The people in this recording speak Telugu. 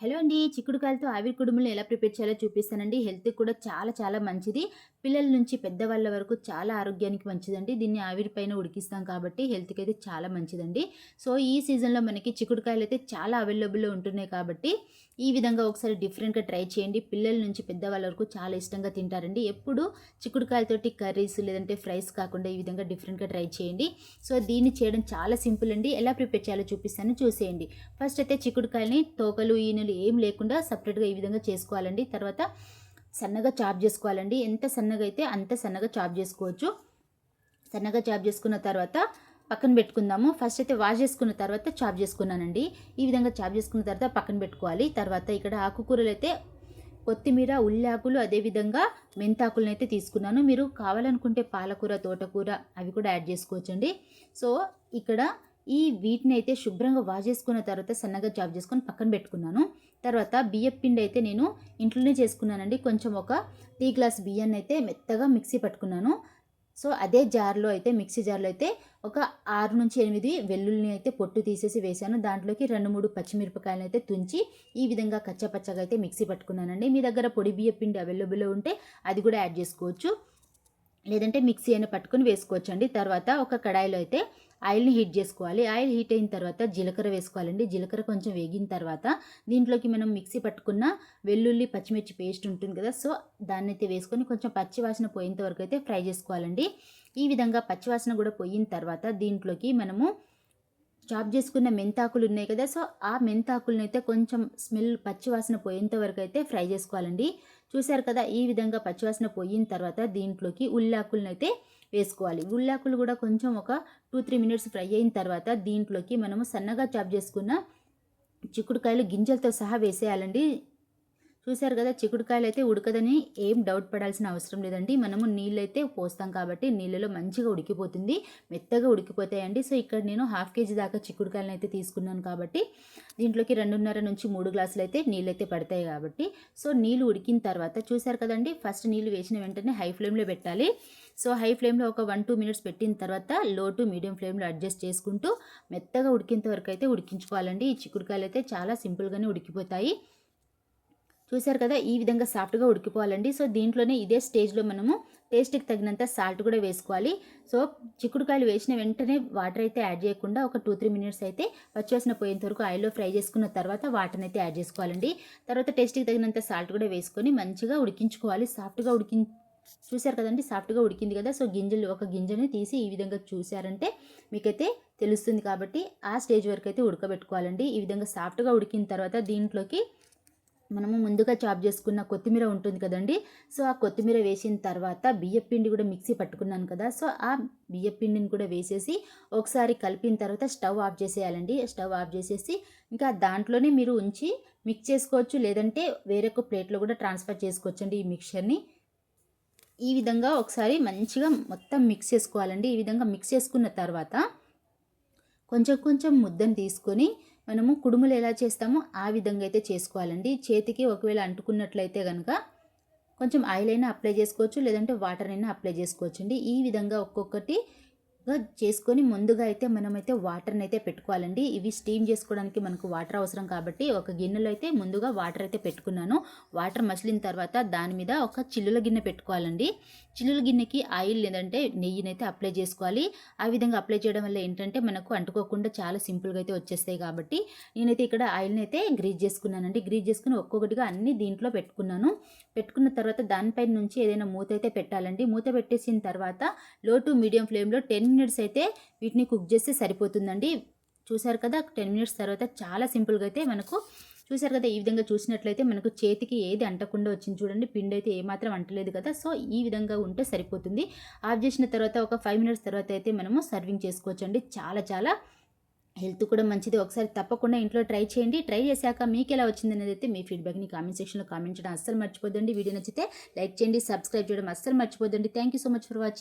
హలో అండి. చిక్కుడుకాయలతో ఆవిరి కుడుములు ఎలా ప్రిపేర్ చేయాలో చూపిస్తానండి. హెల్త్కి కూడా చాలా చాలా మంచిది. పిల్లల నుంచి పెద్దవాళ్ళ వరకు చాలా ఆరోగ్యానికి మంచిదండి. దీన్ని ఆవిరి పైన ఉడికిస్తాం కాబట్టి హెల్త్కి అయితే చాలా మంచిదండి. సో ఈ సీజన్లో మనకి చిక్కుడుకాయలు అయితే చాలా అవైలబుల్లో ఉంటున్నాయి కాబట్టి ఈ విధంగా ఒకసారి డిఫరెంట్గా ట్రై చేయండి. పిల్లల నుంచి పెద్దవాళ్ళ వరకు చాలా ఇష్టంగా తింటారండి. ఎప్పుడు చిక్కుడుకాయలతోటి కర్రీస్ లేదంటే ఫ్రైస్ కాకుండా ఈ విధంగా డిఫరెంట్గా ట్రై చేయండి. సో దీన్ని చేయడం చాలా సింపుల్ అండి. ఎలా ప్రిపేర్ చేయాలో చూపిస్తాను. చూసేయండి. ఫస్ట్ అయితే చిక్కుడుకాయలని తోకలు ఈనెలు ఏం లేకుండా సపరేట్గా ఈ విధంగా చేసుకోవాలండి. తర్వాత సన్నగా చాప్ చేసుకోవాలండి. ఎంత సన్నగా అయితే అంత సన్నగా చాప్ చేసుకోవచ్చు. సన్నగా చాప్ చేసుకున్న తర్వాత పక్కన పెట్టుకుందాము. ఫస్ట్ అయితే వాష్ చేసుకున్న తర్వాత చాప్ చేసుకున్నానండి. ఈ విధంగా చాప్ చేసుకున్న తర్వాత పక్కన పెట్టుకోవాలి. తర్వాత ఇక్కడ ఆకుకూరలు అయితే కొత్తిమీర ఉల్లాకులు అదేవిధంగా మెంతాకులను అయితే తీసుకున్నాను. మీరు కావాలనుకుంటే పాలకూర తోటకూర అవి కూడా యాడ్ చేసుకోవచ్చండి. సో ఇక్కడ ఈ వీటిని అయితే శుభ్రంగా వాష్ చేసుకున్న తర్వాత సన్నగా చాప్ చేసుకొని పక్కన పెట్టుకున్నాను. తర్వాత బియ్యం పిండి అయితే నేను ఇంట్లోనే చేసుకున్నానండి. కొంచెం ఒక టీ గ్లాస్ బియ్యాన్ని అయితే మెత్తగా మిక్సీ పట్టుకున్నాను. సో అదే జార్లో అయితే మిక్సీ జార్లో అయితే ఒక ఆరు నుంచి ఎనిమిది వెల్లుల్ని అయితే పొట్టు తీసేసి వేశాను. దాంట్లోకి రెండు మూడు పచ్చిమిరపకాయలు అయితే తుంచి ఈ విధంగా కచ్చపచ్చగా అయితే మిక్సీ పట్టుకున్నానండి. మీ దగ్గర పొడి బియ్య పిండి అవైలబుల్లో ఉంటే అది కూడా యాడ్ చేసుకోవచ్చు. లేదంటే మిక్సీ అయినా పట్టుకొని వేసుకోవచ్చండి. తర్వాత ఒక కడాయిలో అయితే ఆయిల్ని హీట్ చేసుకోవాలి. ఆయిల్ హీట్ అయిన తర్వాత జీలకర్ర వేసుకోవాలండి. జీలకర్ర కొంచెం వేగిన తర్వాత దీంట్లోకి మనం మిక్సీ పట్టుకున్న వెల్లుల్లి పచ్చిమిర్చి పేస్ట్ ఉంటుంది కదా సో దాన్ని అయితే వేసుకొని కొంచెం పచ్చివాసన పోయేంత వరకు అయితే ఫ్రై చేసుకోవాలండి. ఈ విధంగా పచ్చివాసన కూడా పోయిన తర్వాత దీంట్లోకి మనము చాప్ చేసుకున్న మెంతాకులు ఉన్నాయి కదా సో ఆ మెంతాకులను అయితే కొంచెం స్మెల్ పచ్చివాసన పోయేంత వరకు అయితే ఫ్రై చేసుకోవాలండి. చూశారు కదా ఈ విధంగా పచ్చివాసన పోయిన తర్వాత దీంట్లోకి ఉల్లాకులను అయితే వేసుకోవాలి. గుళ్ళాకులు కూడా కొంచెం ఒక టూ త్రీ మినిట్స్ ఫ్రై అయిన తర్వాత దీంట్లోకి మనము సన్నగా చాప్ చేసుకున్న చిక్కుడుకాయలు గింజలతో సహా వేసేయాలండి. చూశారు కదా చిక్కుడుకాయలు అయితే ఉడకదని ఏం డౌట్ పడాల్సిన అవసరం లేదండి. మనము నీళ్ళు అయితే పోస్తాం కాబట్టి నీళ్ళలో మంచిగా ఉడికిపోతుంది. మెత్తగా ఉడికిపోతాయండి. సో ఇక్కడ నేను హాఫ్ కేజీ దాకా చిక్కుడుకాయలను అయితే తీసుకున్నాను కాబట్టి దీంట్లోకి రెండున్నర నుంచి మూడు గ్లాసులు అయితే నీళ్ళు అయితే పడతాయి కాబట్టి. సో నీళ్ళు ఉడికిన తర్వాత చూశారు కదండి ఫస్ట్ నీళ్ళు వేసిన వెంటనే హై ఫ్లేమ్లో పెట్టాలి. సో హై ఫ్లేమ్లో ఒక వన్ టూ మినిట్స్ పెట్టిన తర్వాత లో టు మీడియం ఫ్లేమ్లో అడ్జస్ట్ చేసుకుంటూ మెత్తగా ఉడికేంత వరకు అయితే ఉడికించుకోవాలండి. ఈ చిక్కుడుకాయలు అయితే చాలా సింపుల్గానే ఉడికిపోతాయి. చూసారు కదా ఈ విధంగా సాఫ్ట్గా ఉడికిపోవాలండి. సో దీంట్లోనే ఇదే స్టేజ్లో మనము టేస్ట్కి తగినంత సాల్ట్ కూడా వేసుకోవాలి. సో చిక్కుడుకాయలు వేసిన వెంటనే వాటర్ అయితే యాడ్ చేయకుండా ఒక టూ త్రీ మినిట్స్ అయితే పచ్చివాసన పోయేంత వరకు ఆయిల్లో ఫ్రై చేసుకున్న తర్వాత వాటర్ని అయితే యాడ్ చేసుకోవాలండి. తర్వాత టేస్ట్కి తగినంత సాల్ట్ కూడా వేసుకొని మంచిగా ఉడికించుకోవాలి. సాఫ్ట్గా ఉడికి చూశారు కదండి సాఫ్ట్గా ఉడికింది కదా. సో గింజలు ఒక గింజని తీసి ఈ విధంగా చూశారంటే మీకైతే తెలుస్తుంది కాబట్టి ఆ స్టేజ్ వరకు అయితే ఉడకబెట్టుకోవాలండి. ఈ విధంగా సాఫ్ట్గా ఉడికిన తర్వాత దీంట్లోకి మనము ముందుగా చాప్ చేసుకున్న కొత్తిమీర ఉంటుంది కదండి. సో ఆ కొత్తిమీర వేసిన తర్వాత బియ్యపిండి కూడా మిక్సీ పట్టుకున్నాను కదా. సో ఆ బియ్యపిండిని కూడా వేసేసి ఒకసారి కలిపిన తర్వాత స్టవ్ ఆఫ్ చేసేయాలండి. స్టవ్ ఆఫ్ చేసేసి ఇంకా దాంట్లోనే మీరు ఉంచి మిక్స్ చేసుకోవచ్చు. లేదంటే వేరొక ప్లేట్లో కూడా ట్రాన్స్ఫర్ చేసుకోవచ్చు అండి ఈ మిక్చర్ని ఈ విధంగా ఒకసారి మంచిగా మొత్తం మిక్స్ చేసుకోవాలండి. ఈ విధంగా మిక్స్ చేసుకున్న తర్వాత కొంచెం కొంచెం ముద్దను తీసుకొని మనము కుడుములు ఎలా చేస్తామో ఆ విధంగా అయితే చేసుకోవాలండి. చేతికి ఒకవేళ అంటుకున్నట్లయితే కనుక కొంచెం ఆయిల్ అయినా అప్లై చేసుకోవచ్చు లేదంటే వాటర్ అయినా అప్లై చేసుకోవచ్చు అండి ఈ విధంగా ఒక్కొక్కటి చేసుకొని ముందుగా అయితే మనమైతే వాటర్ని అయితే పెట్టుకోవాలండి. ఇవి స్టీమ్ చేసుకోవడానికి మనకు వాటర్ అవసరం కాబట్టి ఒక గిన్నెలో అయితే ముందుగా వాటర్ అయితే పెట్టుకున్నాను. వాటర్ మసిలిన తర్వాత దాని మీద ఒక చిల్లుల గిన్నె పెట్టుకోవాలండి. చిల్లుల గిన్నెకి ఆయిల్ లేదంటే నెయ్యినైతే అప్లై చేసుకోవాలి. ఆ విధంగా అప్లై చేయడం వల్ల ఏంటంటే మనకు అంటుకోకుండా చాలా సింపుల్గా అయితే వచ్చేస్తాయి కాబట్టి నేనైతే ఇక్కడ ఆయిల్ని అయితే గ్రీజ్ చేసుకున్నానండి. గ్రీజ్ చేసుకుని ఒక్కొక్కటిగా అన్ని దీంట్లో పెట్టుకున్నాను. పెట్టుకున్న తర్వాత దానిపైన నుంచి ఏదైనా మూత అయితే పెట్టాలండి. మూత పెట్టేసిన తర్వాత లో టు మీడియం ఫ్లేమ్లో టెన్ మినిట్స్ అయితే వీటిని కుక్ చేస్తే సరిపోతుందండి. చూసారు కదా టెన్ మినిట్స్ తర్వాత చాలా సింపుల్గా అయితే మనకు చూసారు కదా ఈ విధంగా చూసినట్లయితే మనకు చేతికి ఏది అంటకుండా వచ్చింది చూడండి. పిండి అయితే ఏమాత్రం అంటలేదు కదా. సో ఈ విధంగా ఉంటే సరిపోతుంది. ఆఫ్ చేసిన తర్వాత ఒక ఫైవ్ మినిట్స్ తర్వాత అయితే మనము సర్వింగ్ చేసుకోవచ్చండి. చాలా చాలా హెల్త్ కూడా మంచిది. ఒకసారి తప్పకుండా ఇంట్లో ట్రై చేయండి. ట్రై చేశాక మీకు ఎలా వచ్చింది అనేది అయితే మీ ఫీడ్బ్యాక్ని కామెంట్ సెక్షన్లో కామెంట్ చేయడం అస్సలు మర్చిపోదండి వీడియో నచ్చితే లైక్ చేయండి సబ్స్క్రైబ్ చేయడం అస్సలు మర్చిపోదండి thank you so much for watching.